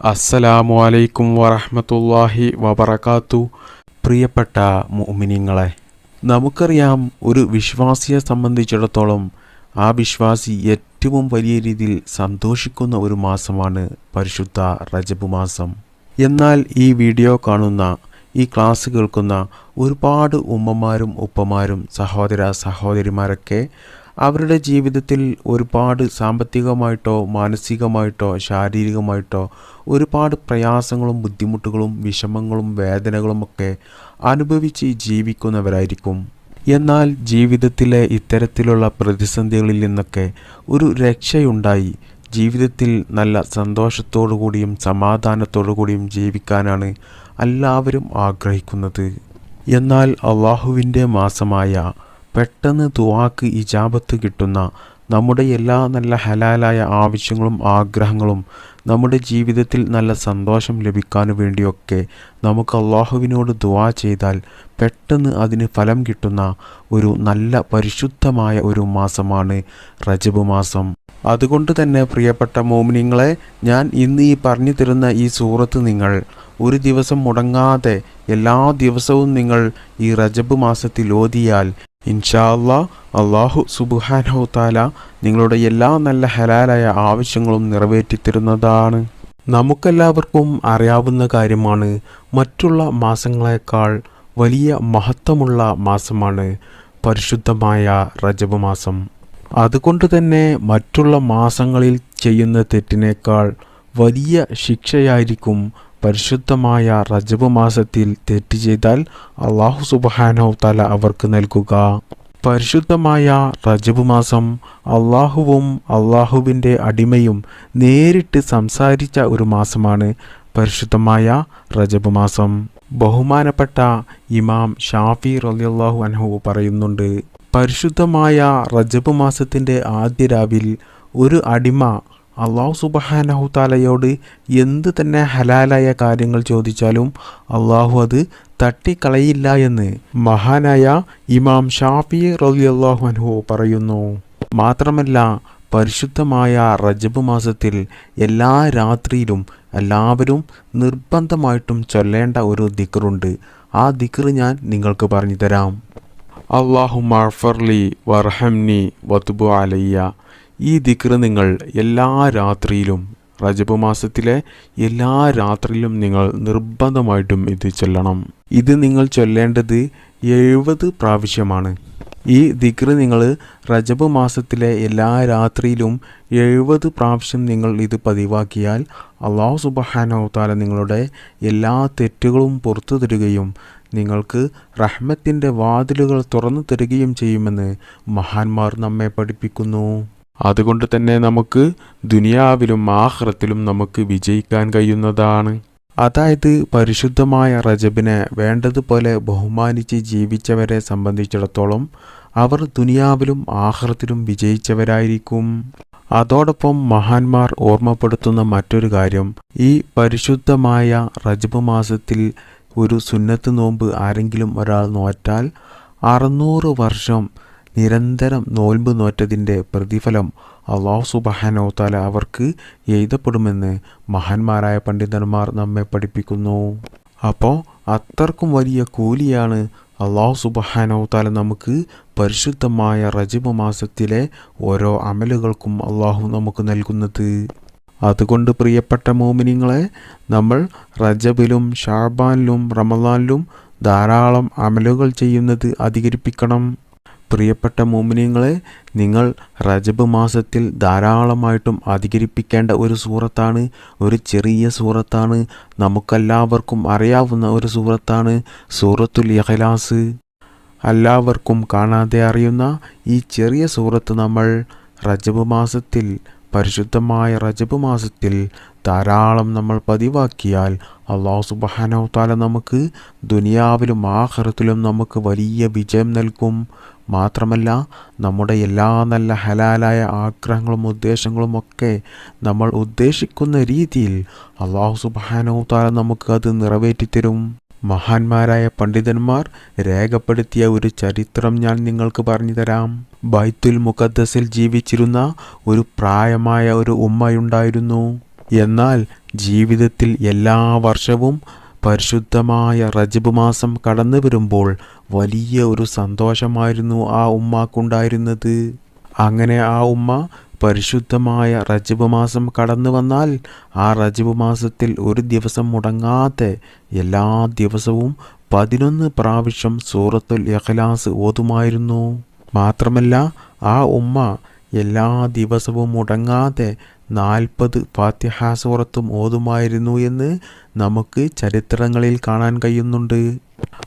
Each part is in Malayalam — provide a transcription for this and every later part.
അസ്സലാമു അലൈക്കും വറഹമത്തല്ലാഹി വബറകാത്തു. പ്രിയപ്പെട്ട മുഅ്മിനീങ്ങളെ നമുക്കറിയാം ഒരു വിശ്വാസിയെ സംബന്ധിച്ചിടത്തോളം ആ വിശ്വാസി ഏറ്റവും വലിയ രീതിയിൽ സന്തോഷിക്കുന്ന ഒരു മാസമാണ് പരിശുദ്ധ റജബ് മാസം. എന്നാൽ ഈ വീഡിയോ കാണുന്ന ഈ ക്ലാസ് കേൾക്കുന്ന ഒരുപാട് ഉമ്മമാരും ഉപ്പമാരും സഹോദര സഹോദരിമാരൊക്കെ അവരുടെ ജീവിതത്തിൽ ഒരുപാട് സാമ്പത്തികമായിട്ടോ മാനസികമായിട്ടോ ശാരീരികമായിട്ടോ ഒരുപാട് പ്രയാസങ്ങളും ബുദ്ധിമുട്ടുകളും വിഷമങ്ങളും വേദനകളുമൊക്കെ അനുഭവിച്ച് ജീവിക്കുന്നവരായിരിക്കും. എന്നാൽ ജീവിതത്തിലെ ഇത്തരത്തിലുള്ള പ്രതിസന്ധികളിൽ നിന്നൊക്കെ ഒരു രക്ഷയുണ്ടായി. ജീവിതത്തിൽ നല്ല സന്തോഷത്തോടു കൂടിയും സമാധാനത്തോടു കൂടിയും ജീവിക്കാനാണ് എല്ലാവരും ആഗ്രഹിക്കുന്നത്. എന്നാൽ അള്ളാഹുവിന്റെ മാസമായ പെട്ടെന്ന് ദുവാക്ക് ഇജാബത്ത് കിട്ടുന്ന നമ്മുടെ എല്ലാ നല്ല ഹലാലായ ആവശ്യങ്ങളും ആഗ്രഹങ്ങളും നമ്മുടെ ജീവിതത്തിൽ നല്ല സന്തോഷം ലഭിക്കാൻ വേണ്ടിയൊക്കെ നമുക്ക് അള്ളാഹുവിനോട് ദുവാ ചെയ്താൽ പെട്ടെന്ന് അതിന് ഫലം കിട്ടുന്ന ഒരു നല്ല പരിശുദ്ധമായ ഒരു മാസമാണ് റജബ് മാസം. അതുകൊണ്ട് തന്നെ പ്രിയപ്പെട്ട മോമിനിങ്ങളെ ഞാൻ ഇന്ന് ഈ പറഞ്ഞു തരുന്ന ഈ സൂറത്ത് നിങ്ങൾ ഒരു ദിവസം മുടങ്ങാതെ എല്ലാ ദിവസവും നിങ്ങൾ ഈ റജബ് മാസത്തിൽ ഓതിയാൽ ഇൻഷാ അല്ലാ അള്ളാഹു സുബുഹാനോ താല നിങ്ങളുടെ എല്ലാ നല്ല ഹലാലായ ആവശ്യങ്ങളും നിറവേറ്റിത്തരുന്നതാണ്. നമുക്കെല്ലാവർക്കും അറിയാവുന്ന കാര്യമാണ് മറ്റുള്ള മാസങ്ങളെക്കാൾ വലിയ മഹത്വമുള്ള മാസമാണ് പരിശുദ്ധമായ റജബ് മാസം. അതുകൊണ്ട് തന്നെ മറ്റുള്ള മാസങ്ങളിൽ ചെയ്യുന്ന തെറ്റിനേക്കാൾ വലിയ ശിക്ഷയായിരിക്കും പരിശുദ്ധമായ റജബ് മാസത്തിൽ തെറ്റ് ചെയ്താൽ അള്ളാഹു സുബാനോ തല അവർക്ക് നൽകുക. പരിശുദ്ധമായ റജബ് മാസം അള്ളാഹുവും അള്ളാഹുവിന്റെ അടിമയും നേരിട്ട് സംസാരിച്ച ഒരു മാസമാണ് പരിശുദ്ധമായ റജബ് മാസം. ബഹുമാനപ്പെട്ട ഇമാം ഷാഫി റലിയല്ലാഹു അൻഹു പറയുന്നുണ്ട് പരിശുദ്ധമായ റജബ് മാസത്തിന്റെ ആദ്യ രാവിൽ ഒരു അടിമ അള്ളാഹു സുബഹാനഹു താലയോട് എന്ത് തന്നെ ഹലാലായ കാര്യങ്ങൾ ചോദിച്ചാലും അള്ളാഹു അത് തട്ടിക്കളയില്ല എന്ന് മഹാനായ ഇമാം ഷാഫി റലി അള്ളാഹു അനുഹു പറയുന്നു. മാത്രമല്ല പരിശുദ്ധമായ റജബ് മാസത്തിൽ എല്ലാ രാത്രിയിലും എല്ലാവരും നിർബന്ധമായിട്ടും ചൊല്ലേണ്ട ഒരു ദിക്റുണ്ട്. ആ ദിക്റ് ഞാൻ നിങ്ങൾക്ക് പറഞ്ഞു തരാം അള്ളാഹു മാർഫർലി വർഹംനി വത്തുബു അലയ്യ. ഈ ദിക്ർ നിങ്ങൾ എല്ലാ രാത്രിയിലും റജബ് മാസത്തിലെ എല്ലാ രാത്രിയിലും നിങ്ങൾ നിർബന്ധമായിട്ടും ഇത് ചൊല്ലണം. ഇത് നിങ്ങൾ ചൊല്ലേണ്ടത് എഴുപത് പ്രാവശ്യമാണ്. ഈ ദിക്ർ നിങ്ങൾ റജബ് മാസത്തിലെ എല്ലാ രാത്രിയിലും എഴുപത് പ്രാവശ്യം നിങ്ങൾ ഇത് പതിവാക്കിയാൽ അള്ളാഹു സുബഹാനോത്താല നിങ്ങളുടെ എല്ലാ തെറ്റുകളും പുറത്തു തരികയും നിങ്ങൾക്ക് റഹ്മത്തിന്റെ വാതിലുകൾ തുറന്നു തരികയും ചെയ്യുമെന്ന് മഹാന്മാർ നമ്മെ പഠിപ്പിക്കുന്നു. അതുകൊണ്ട് തന്നെ നമുക്ക് ദുനിയാവിലും ആഹ്റത്തിലും നമുക്ക് വിജയിക്കാൻ കഴിയുന്നതാണ്. അതായത് പരിശുദ്ധമായ റജബിനെ വേണ്ടതുപോലെ ബഹുമാനിച്ച് ജീവിച്ചവരെ സംബന്ധിച്ചിടത്തോളം അവർ ദുനിയാവിലും ആഹ്റത്തിലും വിജയിച്ചവരായിരിക്കും. അതോടൊപ്പം മഹാന്മാർ ഓർമ്മപ്പെടുത്തുന്ന മറ്റൊരു കാര്യം ഈ പരിശുദ്ധമായ റജബ് മാസത്തിൽ ഒരു സുന്നത്ത് നോമ്പ് ആരെങ്കിലും ഒരാൾ നോറ്റാൽ അറുന്നൂറ് വർഷം നിരന്തരം നോൽമ്പ് നോറ്റതിന്റെ പ്രതിഫലം അള്ളാഹു സുബഹാനോ താല അവർക്ക് എഴുതപ്പെടുമെന്ന് മഹാന്മാരായ പണ്ഡിതന്മാർ നമ്മെ പഠിപ്പിക്കുന്നു. അപ്പോൾ അത്രക്കും വലിയ കൂലിയാണ് അള്ളാഹു സുബഹാനോ താല നമുക്ക് പരിശുദ്ധമായ റജബ് മാസത്തിലെ ഓരോ അമലുകൾക്കും അള്ളാഹു നമുക്ക് നൽകുന്നത്. അതുകൊണ്ട് പ്രിയപ്പെട്ട മോമിനിങ്ങളെ നമ്മൾ റജബിലും ഷാബാനിലും റമദാനിലും ധാരാളം അമലുകൾ ചെയ്യുന്നത് അധികരിപ്പിക്കണം. പ്രിയപ്പെട്ട മോമിനിയങ്ങളെ നിങ്ങൾ റജബ് മാസത്തിൽ ധാരാളമായിട്ടും അധികരിപ്പിക്കേണ്ട ഒരു സൂറത്താണ് ഒരു ചെറിയ സൂറത്താണ് നമുക്കെല്ലാവർക്കും അറിയാവുന്ന ഒരു സൂറത്താണ് സൂറത്തുൽ യഹലാസ് എല്ലാവർക്കും കാണാതെ അറിയുന്ന ഈ ചെറിയ സൂറത്ത് നമ്മൾ റജബ് മാസത്തിൽ പരിശുദ്ധമായ റജബ് മാസത്തിൽ ധാരാളം നമ്മൾ പതിവാക്കിയാൽ അള്ളാഹു സുബഹാനോ താല നമുക്ക് ദുനിയാവിലും ആഹ്റത്തിലും നമുക്ക് വലിയ വിജയം നൽകും. മാത്രമല്ല നമ്മുടെ എല്ലാ നല്ല ഹലാലായ ആഗ്രഹങ്ങളും ഉദ്ദേശങ്ങളും ഒക്കെ നമ്മൾ ഉദ്ദേശിക്കുന്ന രീതിയിൽ അള്ളാഹു സുബാനോ താല നമുക്ക് അത് നിറവേറ്റിത്തരും മഹാന്മാരായ പണ്ഡിതന്മാർ രേഖപ്പെടുത്തിയ ഒരു ചരിത്രം ഞാൻ നിങ്ങൾക്ക് പറഞ്ഞു തരാം. ബൈത്തുൽ മുഖദ്ദസിൽ ജീവിച്ചിരുന്ന ഒരു പ്രായമായ ഒരു ഉമ്മയുണ്ടായിരുന്നു. എന്നാൽ ജീവിതത്തിൽ എല്ലാ വർഷവും പരിശുദ്ധമായ റജബ് മാസം കടന്നു വരുമ്പോൾ വലിയ ഒരു സന്തോഷമായിരുന്നു ആ ഉമ്മാക്കുണ്ടായിരുന്നത്. അങ്ങനെ ആ ഉമ്മ പരിശുദ്ധമായ റജബ് മാസം കടന്നു വന്നാൽ ആ റജബ് മാസത്തിൽ ഒരു ദിവസം മുടങ്ങാതെ എല്ലാ ദിവസവും പതിനൊന്ന് പ്രാവശ്യം സൂറത്തുൽ ഇഖ്ലാസ് ഓതുമായിരുന്നു. മാത്രമല്ല ആ ഉമ്മ എല്ലാ ദിവസവും മുടങ്ങാതെ നാൽപ്പത് ഫാത്തിഹ സൂറത്തും ഓതുമായിരുന്നു എന്ന് നമുക്ക് ചരിത്രങ്ങളിൽ കാണാൻ കഴിയുന്നുണ്ട്.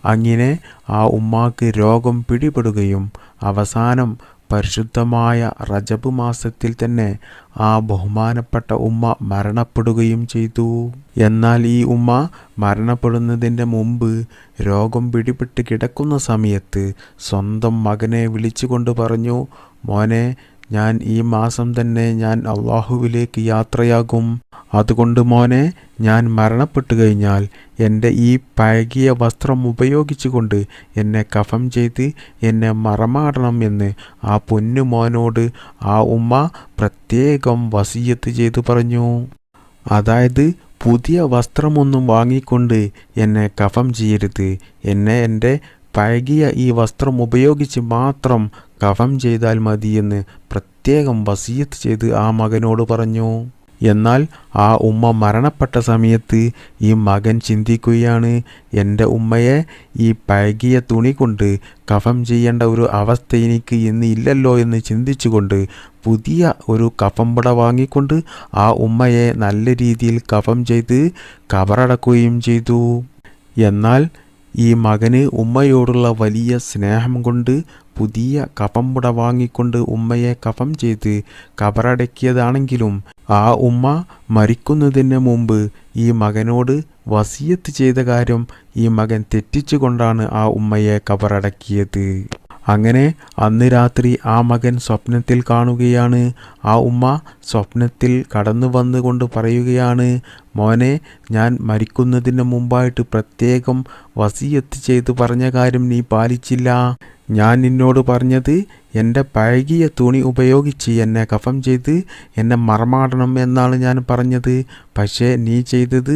അങ്ങനെ ആ ഉമ്മാക്ക് രോഗം പിടിപെടുകയും അവസാനം പരിശുദ്ധമായ റജബ് മാസത്തിൽ തന്നെ ആ ബഹുമാനപ്പെട്ട ഉമ്മ മരണപ്പെടുകയും ചെയ്തു. എന്നാൽ ഈ ഉമ്മ മരണപ്പെടുന്നതിന്റെ മുമ്പ് രോഗം പിടിപെട്ട് കിടക്കുന്ന സമയത്ത് സ്വന്തം മകനെ വിളിച്ചുകൊണ്ട് പറഞ്ഞു മോനെ ഞാൻ ഈ മാസം തന്നെ ഞാൻ അള്ളാഹുവിലേക്ക് യാത്രയാകും. അതുകൊണ്ട് മോനെ ഞാൻ മരണപ്പെട്ടു കഴിഞ്ഞാൽ എന്റെ ഈ പഴകിയ വസ്ത്രം ഉപയോഗിച്ചുകൊണ്ട് എന്നെ കഫം ചെയ്ത് എന്നെ മറമാടണം എന്ന് ആ പൊന്നു മോനോട് ആ ഉമ്മ പ്രത്യേകം വസീയത്ത് ചെയ്തു പറഞ്ഞു. അതായത് പുതിയ വസ്ത്രമൊന്നും വാങ്ങിക്കൊണ്ട് എന്നെ കഫം ചെയ്യരുത്. എന്നെ എന്റെ പഴകിയ ഈ വസ്ത്രം ഉപയോഗിച്ച് മാത്രം കഫം ചെയ്താൽ മതിയെന്ന് പ്രത്യേകം വസീയത്ത് ചെയ്ത് ആ മകനോട് പറഞ്ഞു. എന്നാൽ ആ ഉമ്മ മരണപ്പെട്ട സമയത്ത് ഈ മകൻ ചിന്തിക്കുകയാണ് എന്റെ ഉമ്മയെ ഈ പഴകിയ തുണി കൊണ്ട് കഫം ചെയ്യേണ്ട ഒരു അവസ്ഥ എനിക്ക് ഇന്ന് ഇല്ലല്ലോ എന്ന് ചിന്തിച്ചുകൊണ്ട് പുതിയ ഒരു കഫം പട വാങ്ങിക്കൊണ്ട് ആ ഉമ്മയെ നല്ല രീതിയിൽ കഫം ചെയ്ത് കബറടക്കുകയും ചെയ്തു. എന്നാൽ ഈ മകന് ഉമ്മയോടുള്ള വലിയ സ്നേഹം കൊണ്ട് പുതിയ കഫംപുട വാങ്ങിക്കൊണ്ട് ഉമ്മയെ കഫം ചെയ്ത് കബറടക്കിയതാണെങ്കിലും ആ ഉമ്മ മരിക്കുന്നതിന് മുമ്പ് ഈ മകനോട് വസിയത്ത് ചെയ്ത കാര്യം ഈ മകൻ തെറ്റിച്ചുകൊണ്ടാണ് ആ ഉമ്മയെ കബറടക്കിയത്. അങ്ങനെ അന്ന് രാത്രി ആ മകൻ സ്വപ്നത്തിൽ കാണുകയാണ്. ആ ഉമ്മ സ്വപ്നത്തിൽ കടന്നു വന്നുകൊണ്ട് പറയുകയാണ് മോനെ ഞാൻ മരിക്കുന്നതിന് മുമ്പായിട്ട് പ്രത്യേകം വസിയത്ത് ചെയ്ത് പറഞ്ഞ കാര്യം നീ പാലിച്ചില്ല. ഞാൻ നിന്നോട് പറഞ്ഞത് എന്റെ പഴകിയ തുണി ഉപയോഗിച്ച് എന്നെ കഫം ചെയ്ത് എന്നെ മറമാടണം എന്നാണ് ഞാൻ പറഞ്ഞത്. പക്ഷേ നീ ചെയ്തത്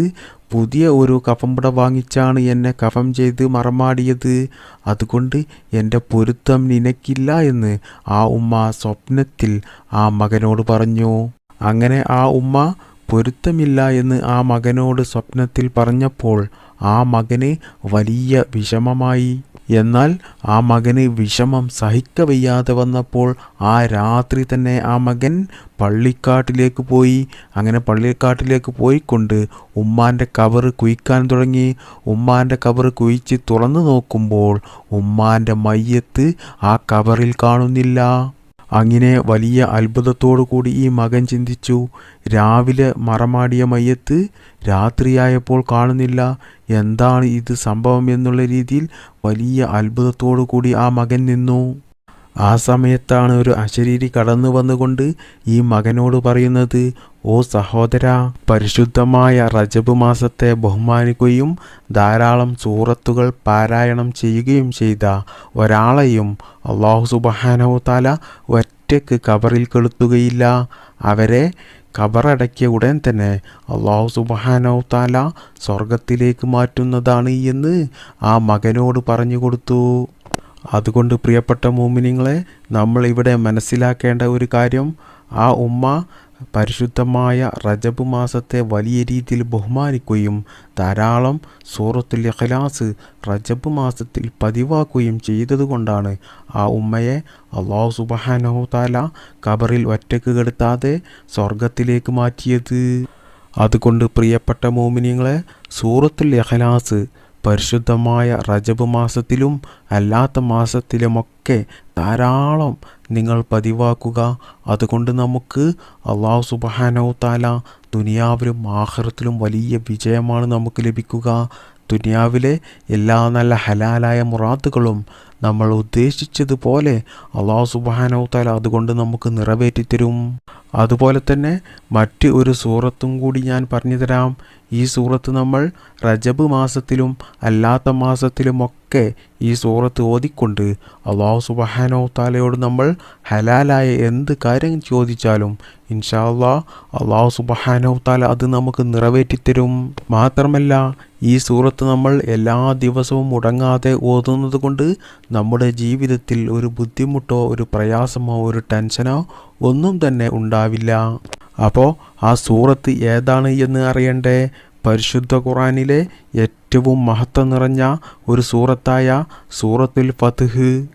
പുതിയ ഒരു കഫംപുട വാങ്ങിച്ചാണ് എന്നെ കഫം ചെയ്ത് മറമാടിയത്. അതുകൊണ്ട് എന്റെ പൊരുത്തം നിനക്കില്ല എന്ന് ആ ഉമ്മ സ്വപ്നത്തിൽ ആ മകനോട് പറഞ്ഞു. അങ്ങനെ ആ ഉമ്മ പൊരുത്തമില്ല എന്ന് ആ മകനോട് സ്വപ്നത്തിൽ പറഞ്ഞപ്പോൾ ആ മകന് വലിയ വിഷമമായി. എന്നാൽ ആ മകന് വിഷമം സഹിക്കവയ്യാതെ വന്നപ്പോൾ ആ രാത്രി തന്നെ ആ മകൻ പള്ളിക്കാട്ടിലേക്ക് പോയി. അങ്ങനെ പള്ളിക്കാട്ടിലേക്ക് പോയിക്കൊണ്ട് ഉമ്മാന്റെ കവറ് കുയിക്കാൻ തുടങ്ങി. ഉമ്മാന്റെ കവറ് കുയിച്ച് തുറന്നു നോക്കുമ്പോൾ ഉമ്മാന്റെ മയ്യത്ത് ആ കവറിൽ കാണുന്നില്ല. അങ്ങനെ വലിയ അത്ഭുതത്തോടു കൂടി ഈ മകൻ ചിന്തിച്ചു രാവിലെ മറമാടിയ മയ്യത്ത് രാത്രിയായപ്പോൾ കാണുന്നില്ല. എന്താണ് ഇത് സംഭവം? എന്നുള്ള രീതിയിൽ വലിയ അത്ഭുതത്തോടു കൂടി ആ മകൻ നിന്നു. ആ സമയത്താണ് ഒരു അശരീരി കടന്നു വന്നുകൊണ്ട് ഈ മകനോട് പറയുന്നത് ഓ സഹോദര പരിശുദ്ധമായ റജബ് മാസത്തെ ബഹുമാനിക്കുകയും ധാരാളം സൂറത്തുകൾ പാരായണം ചെയ്യുകയും ചെയ്ത ഒരാളെയും അള്ളാഹു സുബഹാനോ താല ഒറ്റയ്ക്ക് കബറിൽ കെളുത്തുകയില്ല. അവരെ കബറടക്കിയ ഉടൻ തന്നെ അള്ളാഹു സുബഹാനോ താല സ്വർഗത്തിലേക്ക് മാറ്റുന്നതാണ് എന്ന് ആ മകനോട് പറഞ്ഞു കൊടുത്തു. അതുകൊണ്ട് പ്രിയപ്പെട്ട മോമിനിങ്ങളെ നമ്മൾ ഇവിടെ മനസ്സിലാക്കേണ്ട ഒരു കാര്യം ആ ഉമ്മ പരിശുദ്ധമായ റജബ് മാസത്തെ വലിയ രീതിയിൽ ബഹുമാനിക്കുകയും ധാരാളം സൂറത്തുൽ ഇഖ്ലാസ് റജബ് മാസത്തിൽ പതിവാക്കുകയും ചെയ്തതുകൊണ്ടാണ് ആ ഉമ്മയെ അള്ളാഹു സുബഹാനഹു താല കബറിൽ ഒറ്റയ്ക്ക് കെടുത്താതെ സ്വർഗത്തിലേക്ക് മാറ്റിയത്. അതുകൊണ്ട് പ്രിയപ്പെട്ട മോമിനിയങ്ങളെ സൂറത്തുൽ ഇഖ്ലാസ് പരിശുദ്ധമായ റജബ് മാസത്തിലും അല്ലാത്ത മാസത്തിലുമൊക്കെ ധാരാളം നിങ്ങൾ പതിവാക്കുക. അതുകൊണ്ട് നമുക്ക് അള്ളാഹു സുബഹാനോ താല ദുനിയാവിലും ആഹ്റത്തിലും വലിയ വിജയമാണ് നമുക്ക് ലഭിക്കുക. ദുനിയാവിലെ എല്ലാ നല്ല ഹലാലായ മുറാത്തുകളും നമ്മൾ ഉദ്ദേശിച്ചതുപോലെ അള്ളാഹു സുബാനോ തല അതുകൊണ്ട് നമുക്ക് നിറവേറ്റിത്തരും. അതുപോലെ തന്നെ മറ്റ് ഒരു സൂറത്തും കൂടി ഞാൻ പറഞ്ഞു തരാം ഈ സൂറത്ത് നമ്മൾ റജബ് മാസത്തിലും അല്ലാത്ത ഒക്കെ ഈ സൂറത്ത് ഓതിക്കൊണ്ട് അള്ളാഹു സുബഹാനോ താലയോട് നമ്മൾ ഹലാലായ എന്ത് കാര്യം ചോദിച്ചാലും ഇൻഷാ അള്ളാഹ് അള്ളാഹു സുബഹാനോ താല അത് നമുക്ക് നിറവേറ്റിത്തരും. മാത്രമല്ല ഈ സൂറത്ത് നമ്മൾ എല്ലാ ദിവസവും മുടങ്ങാതെ ഓതുന്നത് കൊണ്ട് നമ്മുടെ ജീവിതത്തിൽ ഒരു ബുദ്ധിമുട്ടോ ഒരു പ്രയാസമോ ഒരു ടെൻഷനോ ഒന്നും തന്നെ ഉണ്ടാവില്ല. അപ്പോൾ ആ സൂറത്ത് ഏതാണ് എന്ന് അറിയണ്ടേ? പരിശുദ്ധ ഖുറാനിലെ ഏറ്റവും മഹത്വം നിറഞ്ഞ ഒരു സൂറത്തായ സൂറത്തുൽ ഫത്ഹ്.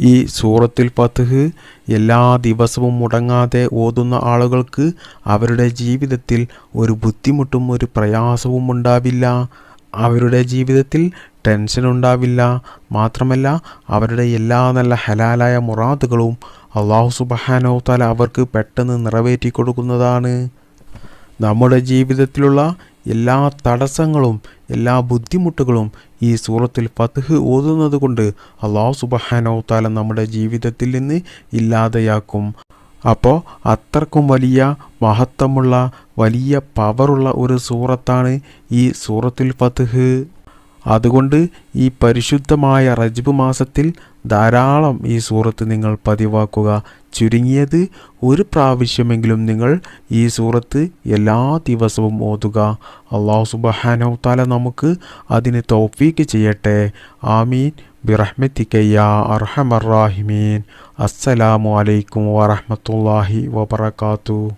ഈ സൂറത്തുൽ ഫത്ഹ് എല്ലാ ദിവസവും മുടങ്ങാതെ ഓതുന്ന ആളുകൾക്ക് അവരുടെ ജീവിതത്തിൽ ഒരു ബുദ്ധിമുട്ടും ഒരു പ്രയാസവും ഉണ്ടാവില്ല. അവരുടെ ജീവിതത്തിൽ ടെൻഷൻ ഉണ്ടാവില്ല. മാത്രമല്ല അവരുടെ എല്ലാ നല്ല ഹലാലായ മുറാദുകളും അള്ളാഹു സുബഹാനോ തല അവർക്ക് പെട്ടെന്ന് നിറവേറ്റി കൊടുക്കുന്നതാണ് നമ്മുടെ ജീവിതത്തിലുള്ള എല്ലാ തടസ്സങ്ങളും എല്ലാ ബുദ്ധിമുട്ടുകളും ഈ സൂറത്തിൽ ഫത്ഹ് ഓതുന്നത് കൊണ്ട് അള്ളാഹു സുബഹാനോ താല നമ്മുടെ ജീവിതത്തിൽ നിന്ന് ഇല്ലാതെയാക്കും. അപ്പോൾ അത്രക്കും വലിയ മഹത്വമുള്ള വലിയ പവറുള്ള ഒരു സൂറത്താണ് ഈ സൂറത്തുൽ ഫത്ഹ്. അതുകൊണ്ട് ഈ പരിശുദ്ധമായ റജ്ബ് മാസത്തിൽ ധാരാളം ഈ സൂറത്ത് നിങ്ങൾ പതിവാക്കുക. ചുരുങ്ങിയത് ഒരു പ്രാവശ്യമെങ്കിലും നിങ്ങൾ ഈ സൂറത്ത് എല്ലാ ദിവസവും ഓതുക. അള്ളാഹു സുബഹാനോ താല നമുക്ക് അതിന് തൗഫീക്ക് ചെയ്യട്ടെ. ആമീൻ. ബിറഹ്മത്തിക്കയ്യ അർഹമറാഹിമീൻ അസ്സലാമു അലൈക്കും വറഹമത്തല്ലാഹി വബർക്കാത്തു